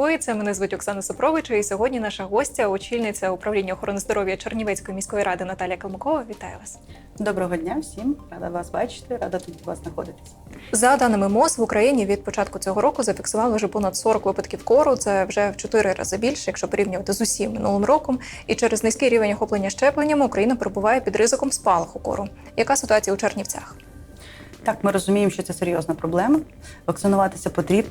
Ой, це мене звуть Оксана Сопрович, і сьогодні наша гостя, очільниця управління охорони здоров'я Чернівецької міської ради Наталія Калмакова. Вітаю вас. Доброго дня всім, рада вас бачити, рада тут у вас знаходитися. За даними МОЗ, в Україні від початку цього року зафіксували вже понад 40 випадків кору. Це вже в 4 рази більше, якщо порівнювати з усім минулим роком. І через низький рівень охоплення щепленнями Україна перебуває під ризиком спалаху кору. Яка ситуація у Чернівцях? Так, ми розуміємо, що це серйозна проблема. Вакцинуватися потрібно.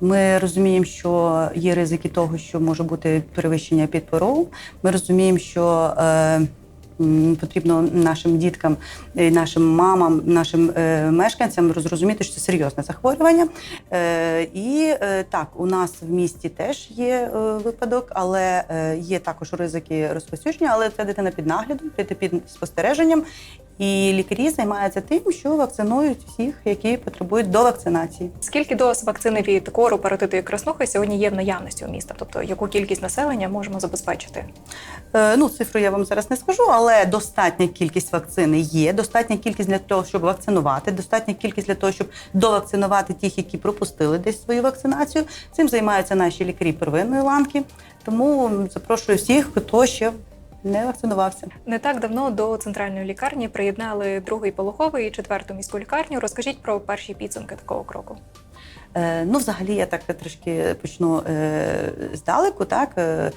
Ми розуміємо, що є ризики того, що може бути перевищення підпорогу. Ми розуміємо, що е, потрібно нашим діткам, нашим мамам, нашим е, мешканцям розуміти, що це серйозне захворювання. Е, і е, так, у нас в місті теж є е, випадок, але е, є також ризики розповсюдження, але це дитина під наглядом, дитина під спостереженням. І лікарі займаються тим, що вакцинують всіх, які потребують до вакцинації. Скільки доз вакцини від кору, паротиту і краснухи сьогодні є в наявності у міста? Тобто яку кількість населення можемо забезпечити? Е, ну, цифру я вам зараз не скажу, але достатня кількість вакцини є. Достатня кількість для того, щоб вакцинувати, достатня кількість для того, щоб довакцинувати тих, які пропустили десь свою вакцинацію. Цим займаються наші лікарі первинної ланки. Тому запрошую всіх, хто ще не вакцинувався. Не так давно до центральної лікарні приєднали другий полоховий і четверту міську лікарню. Розкажіть про перші підсумки такого кроку. Е, ну, взагалі, я так трішки почну е, здалеку. Так е,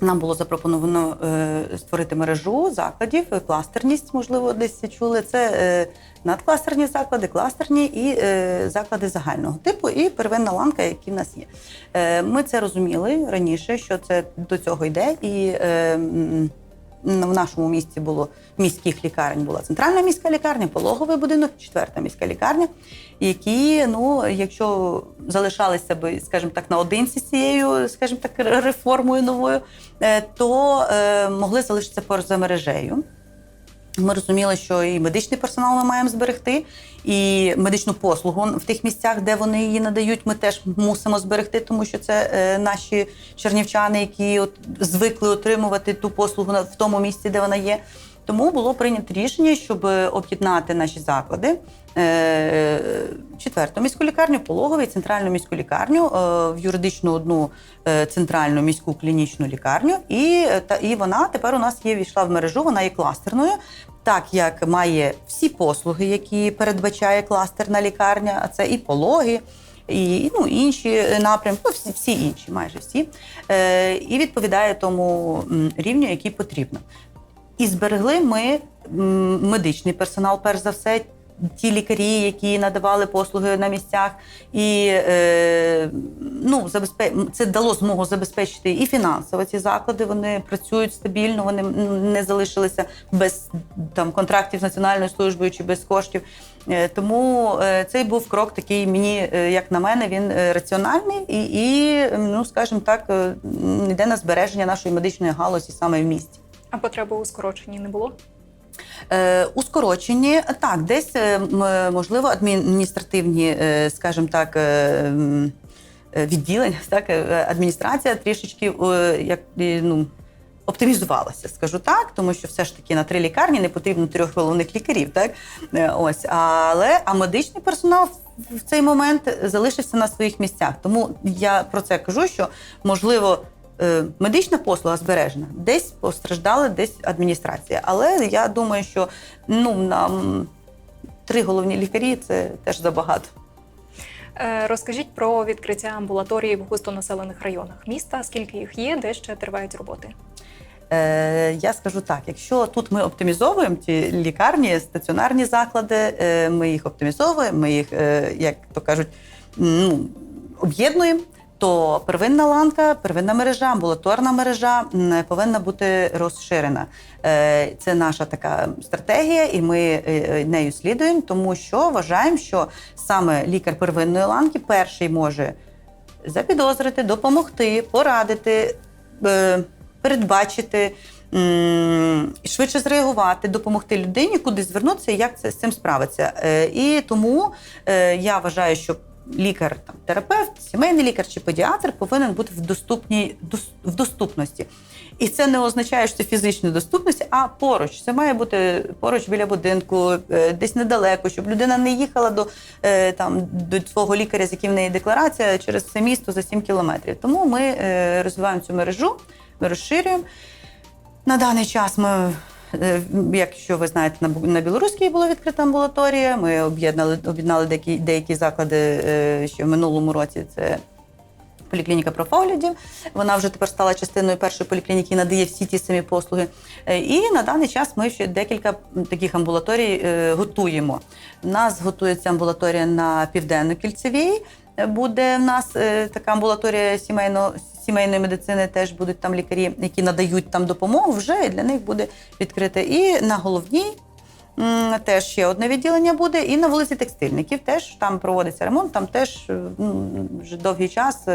нам було запропоновано е, створити мережу закладів, кластерність, можливо, десь чули. Це е, надкластерні заклади, кластерні і е, заклади загального типу, і первинна ланка, які в нас є. Ми це розуміли раніше, що це до цього йде, і в нашому місті було міських лікарень була центральна міська лікарня, пологовий будинок, четверта міська лікарня, які, ну, якщо залишалися би, скажімо так, наодинці з цією, скажімо так, реформою новою, е, то е, могли залишитися поза мережею. Ми розуміли, що і медичний персонал ми маємо зберегти, і медичну послугу в тих місцях, де вони її надають, ми теж мусимо зберегти, тому що це е, наші чернівчани, які от звикли отримувати ту послугу в тому місці, де вона є. Тому було прийнято рішення, щоб об'єднати наші заклади. Е, Четверту міську лікарню, пологовий, центральну міську лікарню, е, в юридичну одну е, центральну міську клінічну лікарню, і, та, і вона тепер у нас є війшла в мережу, вона є кластерною, так як має всі послуги, які передбачає кластерна лікарня, а це і пологи. І ну, інші напрямки, ну, всі, всі інші, майже всі, е, і відповідає тому рівню, який потрібно. І зберегли ми медичний персонал, перш за все, ті лікарі, які надавали послуги на місцях, і е, ну, це дало змогу забезпечити і фінансово ці заклади. Вони працюють стабільно, вони не залишилися без там контрактів з національною службою чи без коштів. Е, Тому е, цей був крок такий мені, е, як на мене, він раціональний і, і ну скажімо так, йде на збереження нашої медичної галузі саме в місті. А потреби у скороченні не було? Е, у скороченні так, десь е, можливо адміністративні, е, скажімо так. е, Відділення, так, адміністрація трішечки як ну, оптимізувалася, скажу так, тому що все ж таки на три лікарні не потрібно трьох головних лікарів. Так? Ось. Але а медичний персонал в цей момент залишився на своїх місцях. Тому я про це кажу, що можливо. Е, Медична послуга збережена, десь постраждали, десь адміністрація. Але я думаю, що ну нам три головні лікарі це теж забагато. Е, Розкажіть про відкриття амбулаторії в густонаселених районах міста. Скільки їх є, де ще тривають роботи? Е, я скажу так: якщо тут ми оптимізовуємо ті лікарні, стаціонарні заклади, е, ми їх оптимізовуємо, ми їх, е, як то кажуть, ну, об'єднуємо. То первинна ланка, первинна мережа, амбулаторна мережа повинна бути розширена. Е, Це наша така стратегія, і ми е, нею слідуємо, тому що вважаємо, що саме лікар первинної ланки перший може запідозрити, допомогти, порадити, е, передбачити, швидше зреагувати, допомогти людині, куди звернутися як це з цим справитися. Е, І тому е, я вважаю, що лікар, там, терапевт, сімейний лікар чи педіатр повинен бути в доступній в доступності. І це не означає, що це фізична доступність, а поруч. Це має бути поруч біля будинку, е, десь недалеко, щоб людина не їхала до, е, там, до свого лікаря, з яким в неї декларація, через все місто за 7 кілометрів. Тому ми е, розвиваємо цю мережу, ми розширюємо. На даний час ми, якщо ви знаєте, на білоруській була відкрита амбулаторія. Ми об'єднали об'єднали деякі, деякі заклади е, ще в минулому році. Це поліклініка профоглядів. Вона вже тепер стала частиною першої поліклініки надає всі ті самі послуги. Е, І на даний час ми ще декілька таких амбулаторій е, готуємо. У нас готується амбулаторія на південно-кільцевій. Е, Буде в нас е, така амбулаторія сімейного. Сімейної медицини теж будуть там лікарі, які надають там допомогу, вже і для них буде відкрите. І на головній теж ще одне відділення буде, і на вулиці текстильників теж там проводиться ремонт, там теж е, вже довгий час.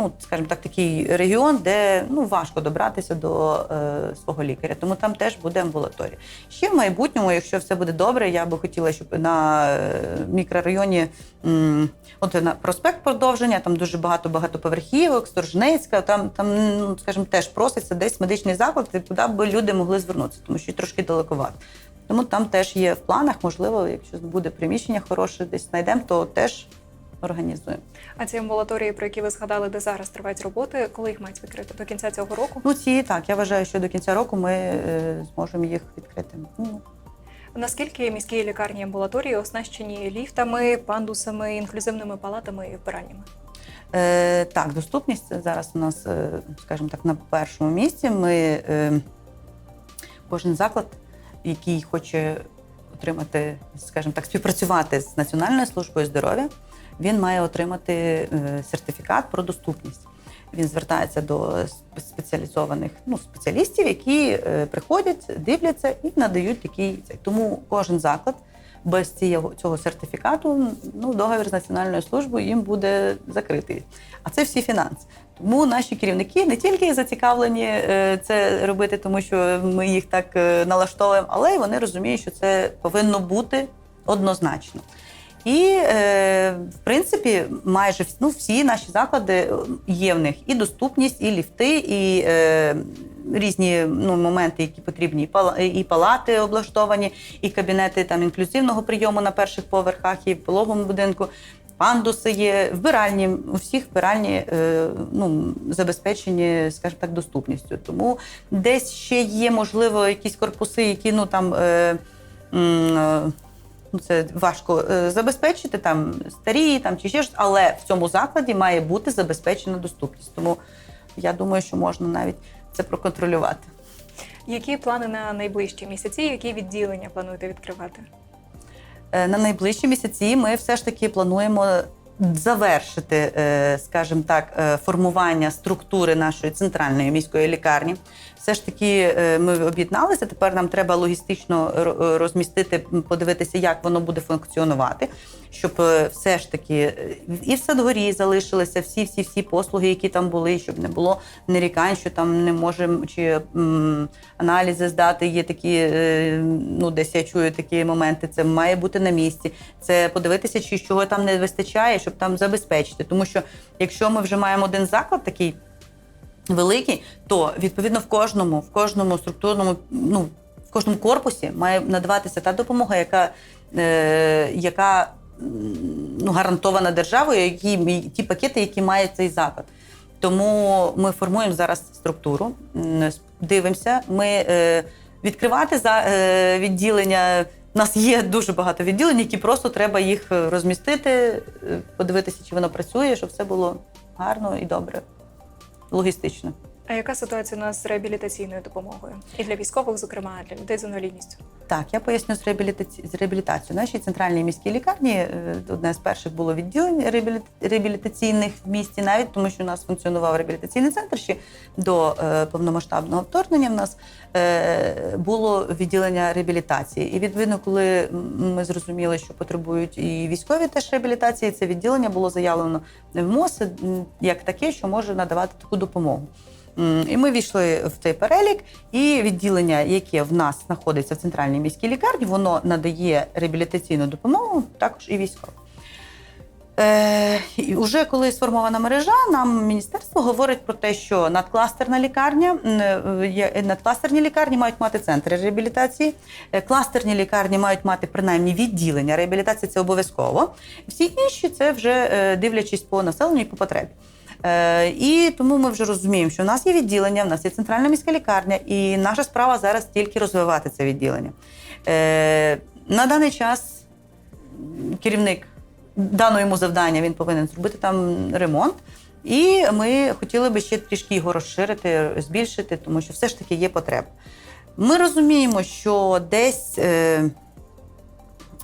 Ну, скажімо так, такий регіон, де ну важко добратися до е, свого лікаря, тому там теж буде амбулаторія. Ще в майбутньому, якщо все буде добре, я би хотіла, щоб на е, мікрорайоні, м, от на проспект продовження, там дуже багато багатоповерхівок, Сторжнецька, там, там, ну, скажімо, теж проситься десь медичний заклад, куди б люди могли звернутися, тому що трошки далековато. Тому там теж є в планах, можливо, якщо буде приміщення хороше, десь знайдемо, то теж організуємо. А ці амбулаторії, про які ви згадали, де зараз тривають роботи, коли їх мають відкрити? До кінця цього року? Ну, ці так, я вважаю, що до кінця року ми е, зможемо їх відкрити. Ну, Наскільки міські лікарні амбулаторії оснащені ліфтами, пандусами, інклюзивними палатами і вбираннями? Е, так, доступність зараз у нас, е, скажімо так, на першому місці. Ми е, кожен заклад, який хоче отримати, скажімо так, співпрацювати з Національною службою здоров'я, він має отримати е, сертифікат про доступність. Він звертається до сп- спеціалізованих ну, спеціалістів, які е, приходять, дивляться і надають такий. цей. Тому кожен заклад без цього, сертифікату ну, договір з національною службою їм буде закритий. А це всі фінанси. Тому наші керівники не тільки зацікавлені е, це робити, тому що ми їх так налаштовуємо, але й вони розуміють, що це повинно бути однозначно. І, е, в принципі, майже ну, всі наші заклади е, є в них і доступність, і ліфти, і е, різні ну, моменти, які потрібні, і пала- і палати облаштовані, і кабінети там інклюзивного прийому на перших поверхах, і в пологовому будинку. Пандуси є, вбиральні, у всіх вбиральні е, ну, забезпечені, скажімо так, доступністю. Тому десь ще є, можливо, якісь корпуси, які ну там. Е, е, це важко е, забезпечити там старі там чи ще щось, але в цьому закладі має бути забезпечена доступність. Тому я думаю, що можна навіть це проконтролювати. Які плани на найближчі місяці? Які відділення плануєте відкривати? Е, На найближчі місяці ми все ж таки плануємо завершити, е, скажімо так, формування структури нашої центральної міської лікарні. Все ж таки, е, ми об'єдналися. Тепер нам треба логістично розмістити, подивитися, як воно буде функціонувати, щоб е, все ж таки е, і в Садгорі залишилися всі, всі, всі послуги, які там були, щоб не було нарікань, що там не можемо чи м, аналізи здати. Є такі, е, ну десь я чую такі моменти. Це має бути на місці. Це подивитися, чи чого там не вистачає, щоб там забезпечити. Тому що якщо ми вже маємо один заклад такий великий, то відповідно в кожному, в кожному структурному, ну в кожному корпусі має надаватися та допомога, яка, е, яка ну, гарантована державою, які ті пакети, які має цей заклад. Тому ми формуємо зараз структуру, дивимося. Ми е, відкривати за е, відділення. У нас є дуже багато відділень, які просто треба їх розмістити, е, подивитися, чи воно працює, щоб все було гарно і добре, логістично. А яка ситуація у нас з реабілітаційною допомогою? І для військових, зокрема, для людей з інвалідністю? Так, я поясню з реабілітаці... з реабілітацією. Нашій центральній міській лікарні е, одне з перших було відділень реабілі- реабілітаційних в місті, навіть тому що у нас функціонував реабілітаційний центр ще до е, повномасштабного вторгнення. В нас е, було відділення реабілітації. І відповідно, коли ми зрозуміли, що потребують і військові теж реабілітації, це відділення було заявлено в МОЗ як таке, що може надавати таку допомогу. І ми війшли в цей перелік, і відділення, яке в нас знаходиться в центральній міській лікарні, воно надає реабілітаційну допомогу також і військовим. Е, і уже коли сформована мережа, нам міністерство говорить про те, що надкластерна лікарня, е, є- надкластерні лікарні мають мати центри реабілітації, е, кластерні лікарні мають мати принаймні відділення. Реабілітація це обов'язково. Всі інші це вже е, дивлячись по населенню і по потребі. Е, І тому ми вже розуміємо, що в нас є відділення, в нас є центральна міська лікарня, і наша справа зараз тільки розвивати це відділення. Е, На даний час керівник дано йому завдання, він повинен зробити там ремонт. І ми хотіли би ще трішки його розширити, збільшити, тому що все ж таки є потреба. Ми розуміємо, що десь, е,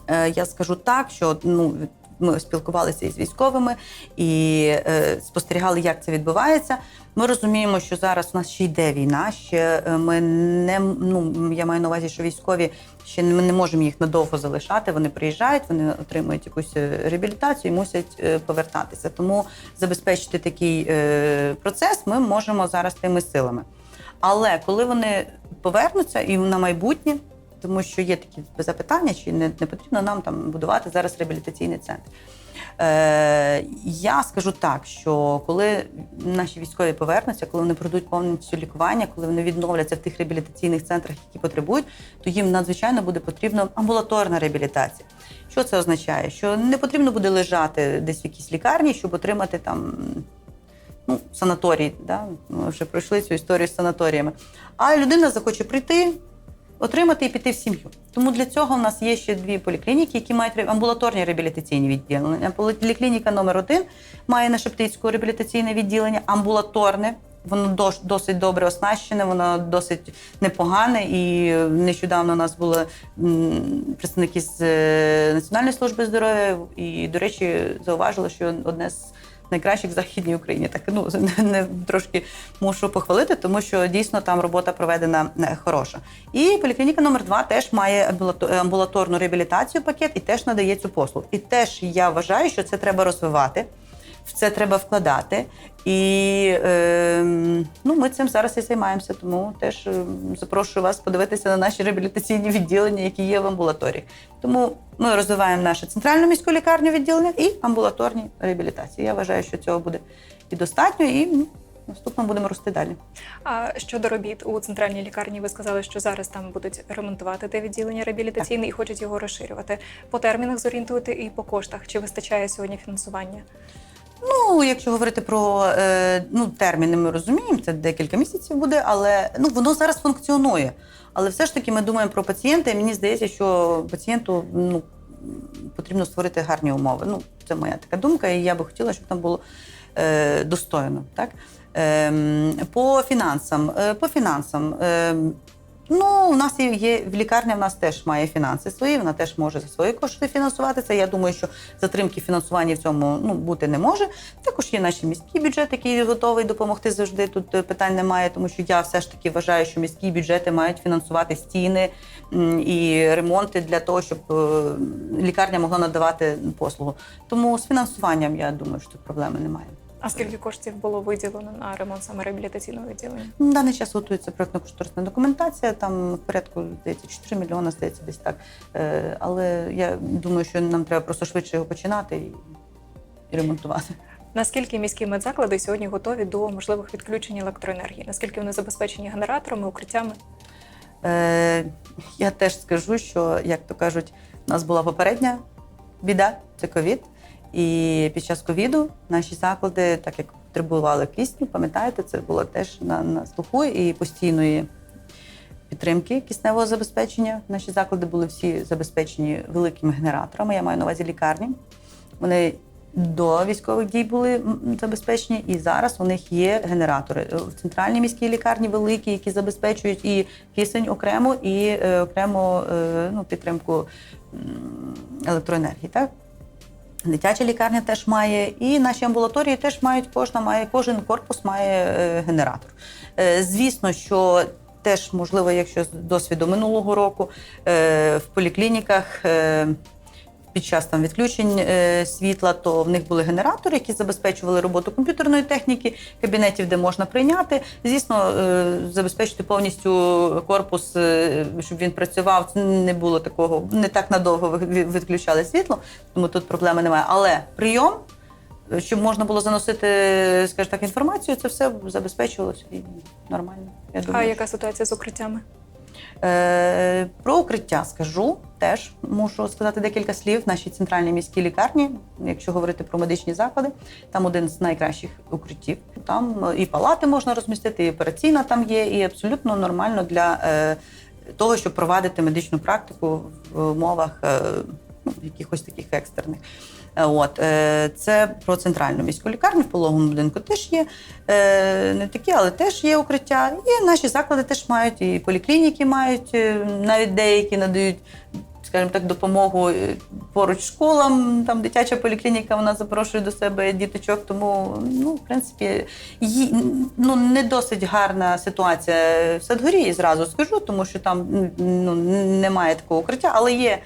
е, я скажу так, що ну, ми спілкувалися із військовими і е, спостерігали, як це відбувається. Ми розуміємо, що зараз у нас ще йде війна. Ще е, ми не ну я маю на увазі, що військові ще ми не можемо їх надовго залишати. Вони приїжджають, вони отримують якусь е, реабілітацію і мусять е, повертатися. Тому забезпечити такий е, процес ми можемо зараз тими силами. Але коли вони повернуться і на майбутнє, тому що є такі запитання, чи не, не потрібно нам там будувати зараз реабілітаційний центр. Е, я скажу так, що коли наші військові повернуться, коли вони пройдуть повністю лікування, коли вони відновляться в тих реабілітаційних центрах, які потребують, то їм надзвичайно буде потрібна амбулаторна реабілітація. Що це означає? Що не потрібно буде лежати десь в якійсь лікарні, щоб отримати там ну, санаторій. Да? Ми вже пройшли цю історію з санаторіями. А людина захоче прийти, отримати і піти в сім'ю. Тому для цього в нас є ще дві поліклініки, які мають амбулаторні реабілітаційні відділення. Поліклініка номер один має на Шептицьку реабілітаційне відділення, амбулаторне. Воно досить добре оснащене, воно досить непогане. І нещодавно у нас були представники з е, Національної служби здоров'я, і, до речі, зауважили, що одне з найкращих в Західній Україні. Так ну не, трошки мушу похвалити, тому що дійсно там робота проведена е, хороша. І поліклініка номер 2 теж має амбулаторну реабілітацію пакет і теж надає цю послугу. І теж я вважаю, що це треба розвивати. В це треба вкладати, і е, ну, ми цим зараз і займаємося. Тому теж е, запрошую вас подивитися на наші реабілітаційні відділення, які є в амбулаторії. Тому ми розвиваємо нашу центральну міську лікарню відділення і амбулаторні реабілітації. Я вважаю, що цього буде і достатньо, і ну, наступно будемо рости далі. А щодо робіт у центральній лікарні, ви сказали, що зараз там будуть ремонтувати те відділення реабілітаційне і хочуть його розширювати. По термінах зорієнтуйте і по коштах. Чи вистачає сьогодні фінансування? Ну, якщо говорити про е, ну, терміни, ми розуміємо, це декілька місяців буде, але ну, воно зараз функціонує. Але все ж таки ми думаємо про пацієнта, і мені здається, що пацієнту ну, потрібно створити гарні умови. Ну, це моя така думка, і я би хотіла, щоб там було е, достойно. Так? Ем, по фінансам. Е, по фінансам. ем, Ну, у нас є, в лікарня, в нас теж має фінанси свої, вона теж може за свої кошти фінансувати це. Я думаю, що затримки фінансування в цьому ну, бути не може. Також є наш міський бюджет, який готовий допомогти завжди. Тут е, питань немає, тому що я все ж таки вважаю, що міські бюджети мають фінансувати стіни і ремонти для того, щоб е, лікарня могла надавати послугу. Тому з фінансуванням я думаю, що тут проблеми немає. А скільки коштів було виділено на ремонт саме реабілітаційного відділення? На даний час готується проєктно-кошторисна документація, там в порядку, здається, 4 мільйони, здається, десь так. Е, Але я думаю, що нам треба просто швидше його починати і, і ремонтувати. Наскільки міські медзаклади сьогодні готові до можливих відключень електроенергії? Наскільки вони забезпечені генераторами, укриттями? Е, Я теж скажу, що, як то кажуть, у нас була попередня біда це ковід. І під час ковіду наші заклади, так як потребували кисню, пам'ятаєте, це було теж на, на слуху і постійної підтримки кисневого забезпечення. Наші заклади були всі забезпечені великими генераторами. Я маю на увазі лікарні. Вони до військових дій були забезпечені, і зараз у них є генератори в центральній міській лікарні великі, які забезпечують і кисень окремо, і е, окремо е, ну, підтримку електроенергії. Так? Дитяча лікарня теж має, і наші амбулаторії теж мають кожна має, кожен корпус має е, генератор. Е, звісно, що теж можливо, якщо з досвіду минулого року е, в поліклініках. Під час там відключень е, світла, то в них були генератори, які забезпечували роботу комп'ютерної техніки, кабінетів, де можна прийняти. Звісно, е, забезпечити повністю корпус, е, щоб він працював. Не було такого, не так надовго відключали світло, тому тут проблеми немає. Але прийом. Щоб можна було заносити, скажімо так, інформацію, це все забезпечувалося і нормально. Я А думаю, яка ситуація з укриттями? Е, про укриття скажу теж мушу сказати декілька слів. В нашій центральній міській лікарні, якщо говорити про медичні заклади, там один з найкращих укриттів. Там е, і палати можна розмістити, і операційна там є, і абсолютно нормально для е, того, щоб провадити медичну практику в умовах е, ну, якихось таких екстрених. Е, От е, це про центральну міську лікарню в пологовому будинку теж є е, не такі, але теж є укриття. І наші заклади теж мають, і поліклініки мають, навіть деякі надають. Скажімо так, допомогу поруч школам, там дитяча поліклініка, вона запрошує до себе діточок. Тому, ну, в принципі, ї- ну, не досить гарна ситуація в Садгорії, зразу скажу, тому що там ну, немає такого укриття, але є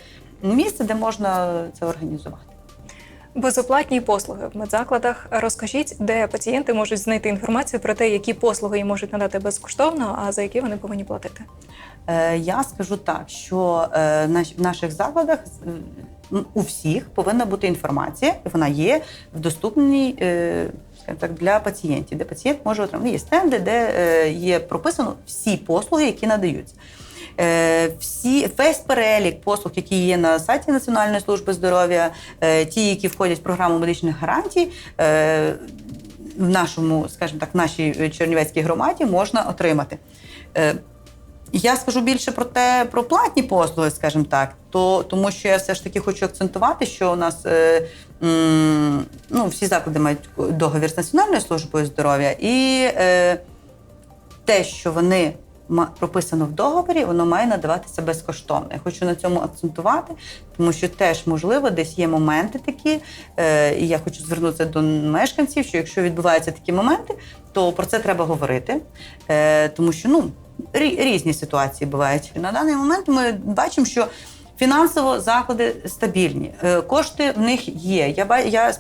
місце, де можна це організувати. Безоплатні послуги в медзакладах. Розкажіть, де пацієнти можуть знайти інформацію про те, які послуги їм можуть надати безкоштовно, а за які вони повинні платити. Е, Я скажу так, що е, в наших закладах е, у всіх повинна бути інформація, і вона є в доступній так, для пацієнтів, де пацієнт може отримати. Є стенди, де є прописано всі послуги, які надаються. Е, Всі весь перелік послуг, які є на сайті Національної служби здоров'я, е, ті, які входять в програму медичних гарантій, е, в нашому, скажімо так, нашій Чернівецькій громаді можна отримати. Я скажу більше про те, про платні послуги, скажімо так, то тому що я все ж таки хочу акцентувати, що у нас ну, всі заклади мають договір з Національною службою здоров'я, і те, що вони прописано в договорі, воно має надаватися безкоштовно. Я хочу на цьому акцентувати, тому що теж можливо десь є моменти такі, е, і я хочу звернутися до мешканців, що якщо відбуваються такі моменти, то про це треба говорити, е, тому що ну рі- різні ситуації бувають. На даний момент ми бачимо, що Фінансово заклади стабільні, Е, кошти в них є. Я я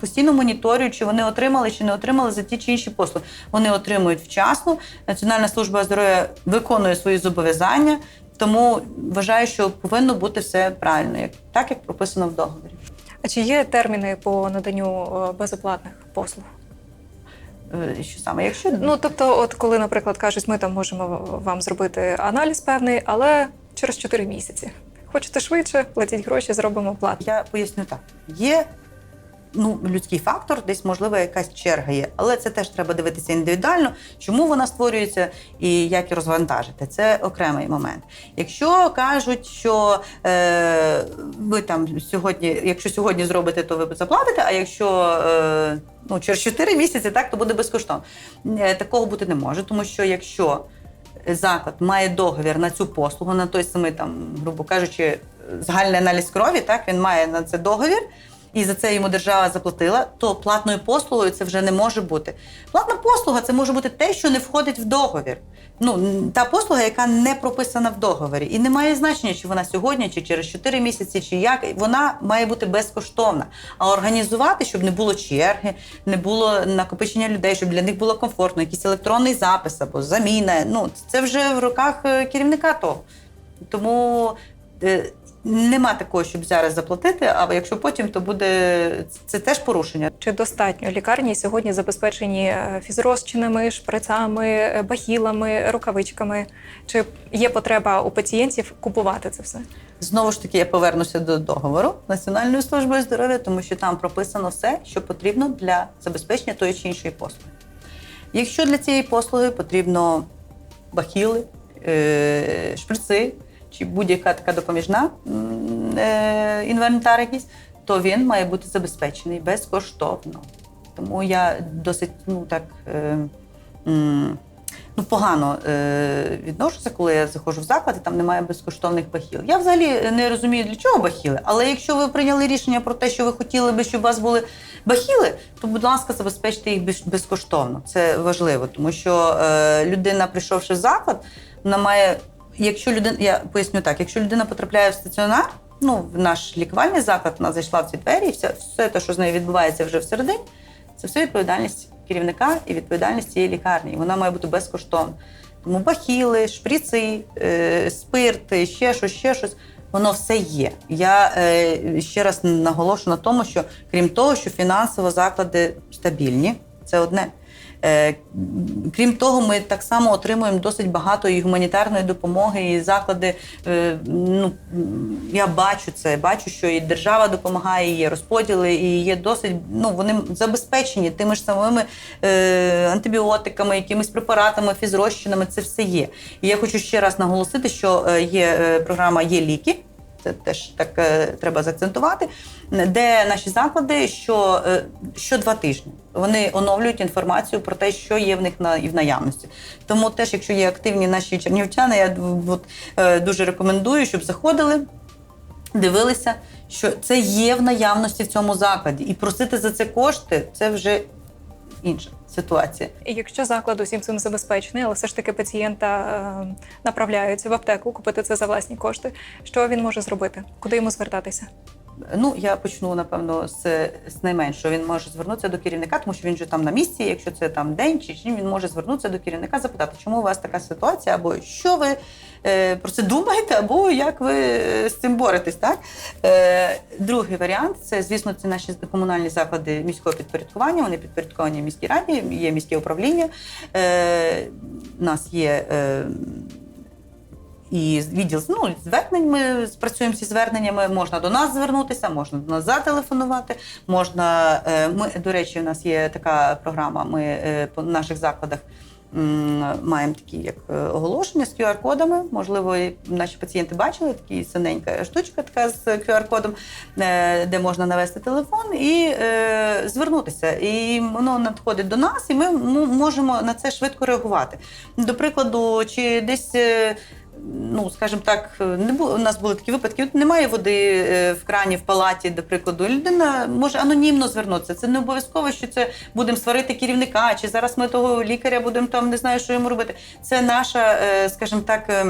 постійно моніторюю, чи вони отримали чи не отримали за ті чи інші послуги. Вони отримують вчасно. Національна служба здоров'я виконує свої зобов'язання, тому вважаю, що повинно бути все правильно, як так як прописано в договорі. А чи є терміни по наданню е, безоплатних послуг? Е, Що саме, якщо Ну тобто, от коли, наприклад, кажуть, ми там можемо вам зробити аналіз певний, але через 4 місяці. Хочете швидше, платіть гроші, зробимо плату. Я поясню так: є ну, людський фактор, десь можливо якась черга є, але це теж треба дивитися індивідуально, чому вона створюється і як її розвантажити. Це окремий момент. Якщо кажуть, що е, ви там сьогодні, якщо сьогодні зробите, то ви заплатите, а якщо е, ну, через 4 місяці, так то буде безкоштовно. Е, Такого бути не може, тому що якщо заклад має договір на цю послугу, на той самий там, грубо кажучи, загальний аналіз крові, так він має на це договір. І за це йому держава заплатила, то платною послугою це вже не може бути. Платна послуга це може бути те, що не входить в договір. Ну та послуга, яка не прописана в договорі, і не має значення, чи вона сьогодні, чи через 4 місяці, чи як вона має бути безкоштовна. А організувати, щоб не було черги, не було накопичення людей, щоб для них було комфортно, якийсь електронний запис або заміна. Ну це вже в руках е, керівника того. Тому е, нема такого, щоб зараз заплатити, а якщо потім, то буде це теж порушення. Чи достатньо лікарні сьогодні забезпечені е, фізрозчинами, шприцами, е, бахілами, рукавичками? Чи є потреба у пацієнтів купувати це все? Знову ж таки, я повернуся до договору Національної служби здоров'я, тому що там прописано все, що потрібно для забезпечення тої чи іншої послуги. Якщо для цієї послуги потрібно бахіли, е, шприци чи будь-яка така допоміжна е, інвентар якийсь, то він має бути забезпечений безкоштовно. Тому я досить ну так. Е, Ну, погано е, відношуся, коли я заходжу в заклад, і там немає безкоштовних бахіл. Я взагалі не розумію, для чого бахіли, але якщо ви прийняли рішення про те, що ви хотіли би, щоб у вас були бахіли, то, будь ласка, забезпечте їх безкоштовно. Це важливо, тому що е, людина, прийшовши в заклад, вона має. Якщо людина, я поясню так, якщо людина потрапляє в стаціонар, ну, в наш лікувальний заклад, вона зайшла в ці двері, і все, все те, що з нею відбувається вже всередині, це все відповідальність керівника і відповідальність цієї лікарні. І вона має бути безкоштовна. Тому бахіли, шприци, е, спирт, ще щось, ще щось. Воно все є. Я е, ще раз наголошу на тому, що крім того, що фінансово заклади стабільні, це одне. Е, Крім того, ми так само отримуємо досить багато і гуманітарної допомоги, і заклади. е, Ну я бачу це, бачу, що і держава допомагає, і є розподіли, і є досить. Ну вони забезпечені тими ж самими е, антибіотиками, якимись препаратами, фізрозчинами. Це все є. І я хочу ще раз наголосити, що є програма Є ліки. Це теж так е, треба заакцентувати, де наші заклади що, е, що два тижні. Вони оновлюють інформацію про те, що є в них на і в наявності. Тому теж, якщо є активні наші чернівчани, я от, е, дуже рекомендую, щоб заходили, дивилися, що це є в наявності в цьому закладі, і просити за це кошти це вже інша ситуація. І якщо заклад усім цим забезпечений, але все ж таки пацієнта е, направляють в аптеку купити це за власні кошти, що він може зробити? Куди йому звертатися? Ну, я почну напевно з, з найменшого. Він може звернутися до керівника, тому що він же там на місці. Якщо це там день чи чим він може звернутися до керівника, запитати, чому у вас така ситуація, або що ви про це думаєте, або як ви е, з цим боретесь. Так е, другий варіант це, звісно, це наші комунальні заклади міського підпорядкування. Вони підпорядковані міській раді, є міське управління. Е, у нас є. Е, і відділ ну, звернень ми працюємо зі зверненнями. Можна до нас звернутися, можна до нас зателефонувати. Можна е, ми до речі, у нас є така програма. Ми е, по наших закладах. Маємо такі як е, оголошення з QR-кодами. Можливо, наші пацієнти бачили такі синенька штучка, така з QR-кодом, е, де можна навести телефон і е, звернутися. І воно надходить до нас, і ми можемо на це швидко реагувати. До прикладу, чи десь. Ну, скажімо так, не було у нас були такі випадки. От немає води е, в крані в палаті, до прикладу. Людина може анонімно звернутися. Це не обов'язково, що це будемо сварити керівника, чи зараз ми того лікаря будемо там не знаю, що йому робити. Це наша, е, скажімо так, е,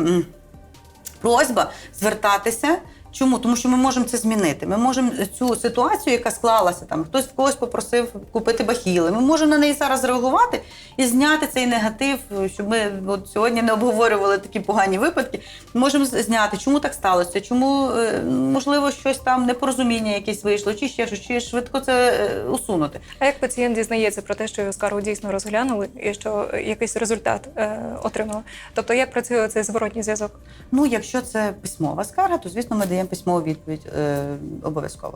просьба звертатися. Чому? Тому що ми можемо це змінити. Ми можемо цю ситуацію, яка склалася, там хтось в когось попросив купити бахіли. Ми можемо на неї зараз реагувати і зняти цей негатив, щоб ми от сьогодні не обговорювали такі погані випадки. Ми можемо зняти, чому так сталося, чому е, можливо щось там непорозуміння якесь вийшло, чи ще щось, чи швидко це е, усунути. А як пацієнт дізнається про те, що його скаргу дійсно розглянули і що якийсь результат е, отримали? Тобто, як працює цей зворотній зв'язок? Ну, якщо це письмова скарга, то звісно ми даємо письмову відповідь е, обов'язково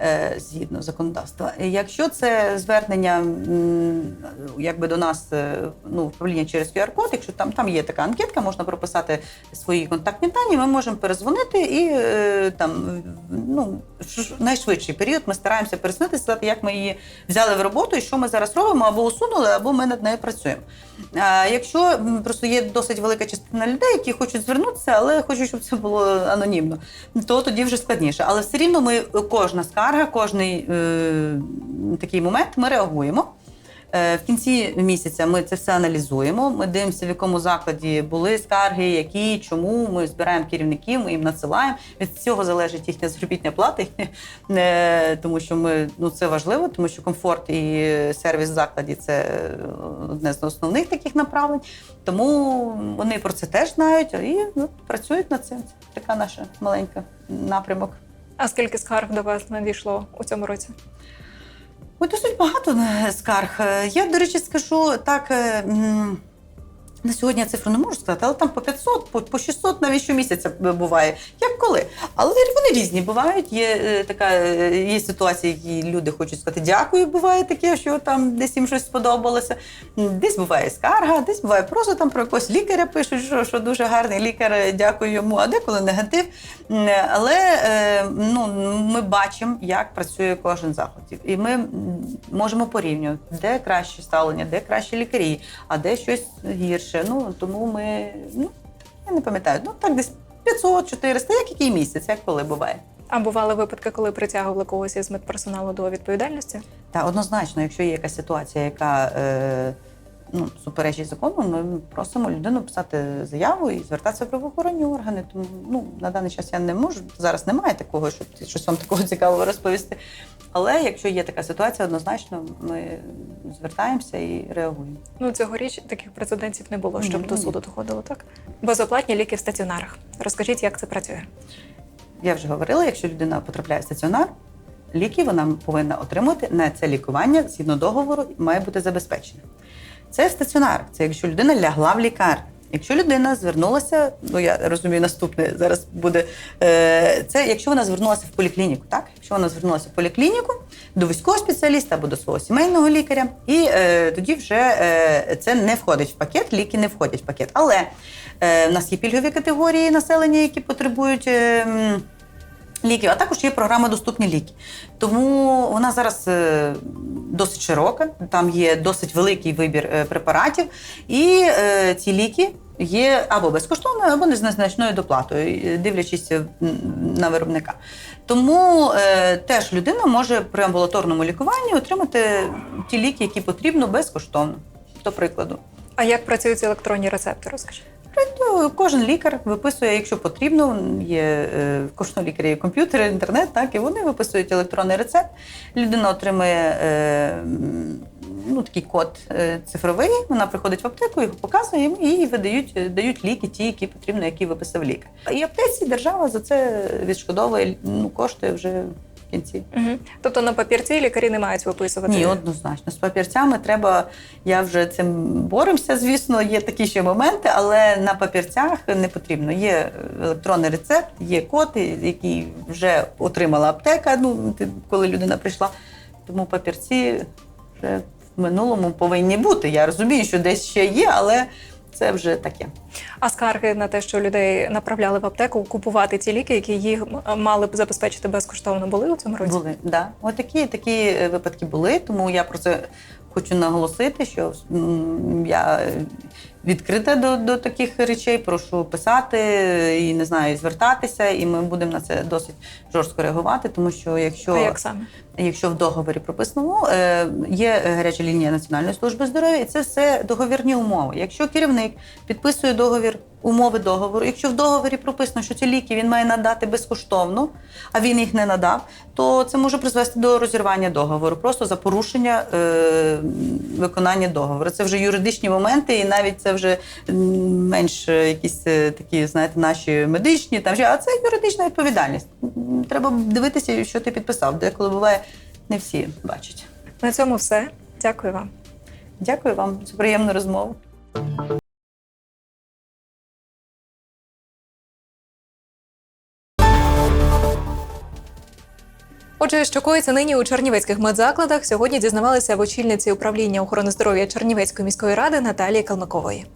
е, згідно законодавства. Якщо це звернення м, якби до нас е, ну, управління через QR-код, якщо там, там є така анкетка, можна прописати свої контактні дані, ми можемо перезвонити і е, там ну, найшвидший період ми стараємося перезвонити, сказати, як ми її взяли в роботу і що ми зараз робимо, або усунули, або ми над нею працюємо. А якщо просто є досить велика частина людей, які хочуть звернутися, але хочуть, щоб це було анонімно, то тоді вже складніше. Але все рівно ми кожна скарга, кожний е, такий момент ми реагуємо. Е, В кінці місяця ми це все аналізуємо. Ми дивимося, в якому закладі були скарги, які, чому. Ми збираємо керівників, ми їм надсилаємо. Від цього залежить їхня заробітня плата, Е, тому що ми ну це важливо, тому що комфорт і сервіс закладі це одне з основних таких направлень. Тому вони про це теж знають і ну, працюють над цим. Це така наша маленька напрямок. А скільки скарг до вас надійшло у цьому році? Ой, досить багато е, скарг. Е, Я, до речі, скажу так. На сьогодні я цифру не можу сказати, але там по 500, по, по 600 навіть щомісяця буває. Як коли? Але вони різні бувають. Є е, така е, є ситуація, які люди хочуть сказати дякую. Буває таке, що там десь їм щось сподобалося. Десь буває скарга, десь буває просто там про якогось лікаря пишуть, що, що дуже гарний лікар, е, дякую йому, а деколи негатив. Але ну, ми бачимо, як працює кожен заклад. І ми можемо порівнювати, де краще ставлення, де кращі лікарі, а де щось гірше. Ну тому ми ну я не пам'ятаю, ну так десь 500-400, як який місяць, як коли буває. А бували випадки, коли притягували когось із медперсоналу до відповідальності? Та однозначно, якщо є якась ситуація, яка е, ну, суперечить закону, ми просимо людину писати заяву і звертатися в правоохоронні органи. Тому ну, на даний час я не можу. Зараз немає такого, щоб щось вам такого цікавого розповісти. Але якщо є така ситуація, однозначно ми звертаємося і реагуємо. Ну цьогоріч таких прецедентів не було, щоб Ні, до суду доходило, так? Безоплатні ліки в стаціонарах. Розкажіть, як це працює? Я вже говорила, якщо людина потрапляє в стаціонар, ліки вона повинна отримати на це лікування згідно договору має бути забезпечене. Це стаціонар, це якщо людина лягла в лікарню. Якщо людина звернулася, ну я розумію, наступне зараз буде е, це, якщо вона звернулася в поліклініку, так? Якщо вона звернулася в поліклініку до військового спеціаліста або до свого сімейного лікаря, і е, тоді вже е, це не входить в пакет, ліки не входять в пакет. Але в нас є пільгові категорії населення, які потребують. Е, м, ліків, а також є програма Доступні ліки. Тому вона зараз е, досить широка, там є досить великий вибір е, препаратів, і е, ці ліки є або безкоштовною, або незначною доплатою, дивлячись на виробника. Тому теж людина може при амбулаторному лікуванні отримати ті ліки, які потрібно безкоштовно. До прикладу. А як працюють електронні рецепти? Розкажіть. Ну, Кожен лікар виписує, якщо потрібно. Є е, в кожного лікаря є комп'ютер, інтернет, так і вони виписують електронний рецепт. Людина отримує е, ну, такий код е, цифровий. Вона приходить в аптеку, його показує і видають дають ліки, ті, які потрібно, які виписав лікар. І аптеці держава за це відшкодовує ну, коштує вже в кінці. Угу. Тобто на папірці лікарі не мають виписувати. Ні, однозначно. З папірцями треба. Я вже цим боремося. Звісно, є такі ще моменти, але на папірцях не потрібно. Є електронний рецепт, є код, який вже отримала аптека. Ну коли людина прийшла. Тому папірці вже в минулому повинні бути. Я розумію, що десь ще є, але це вже таке. А скарги на те, що людей направляли в аптеку купувати ті ліки, які їх мали б забезпечити безкоштовно, були у цьому році? Були, да. От такі, такі е, випадки були, тому я про це хочу наголосити, що я відкрита до, до таких речей. Прошу писати і не знаю, звертатися, і ми будемо на це досить жорстко реагувати, тому що якщо як саме? Якщо в договорі прописано, ну, е, є гаряча лінія Національної служби здоров'я, і це все договірні умови. Якщо керівник підписує договір, умови договору, якщо в договорі прописано, що ці ліки він має надати безкоштовно, а він їх не надав, то це може призвести до розірвання договору, просто за порушення е, виконання договору. Це вже юридичні моменти, і навіть це вже менш е, якісь е, такі, знаєте, наші медичні, там а це юридична відповідальність. Треба дивитися, що ти підписав. Деколи буває, не всі бачать. На цьому все. Дякую вам. Дякую вам за приємну розмову. Отже, що коїться нині у чернівецьких медзакладах, сьогодні дізнавалися в очільниці управління охорони здоров'я Чернівецької міської ради Наталії Калмакової.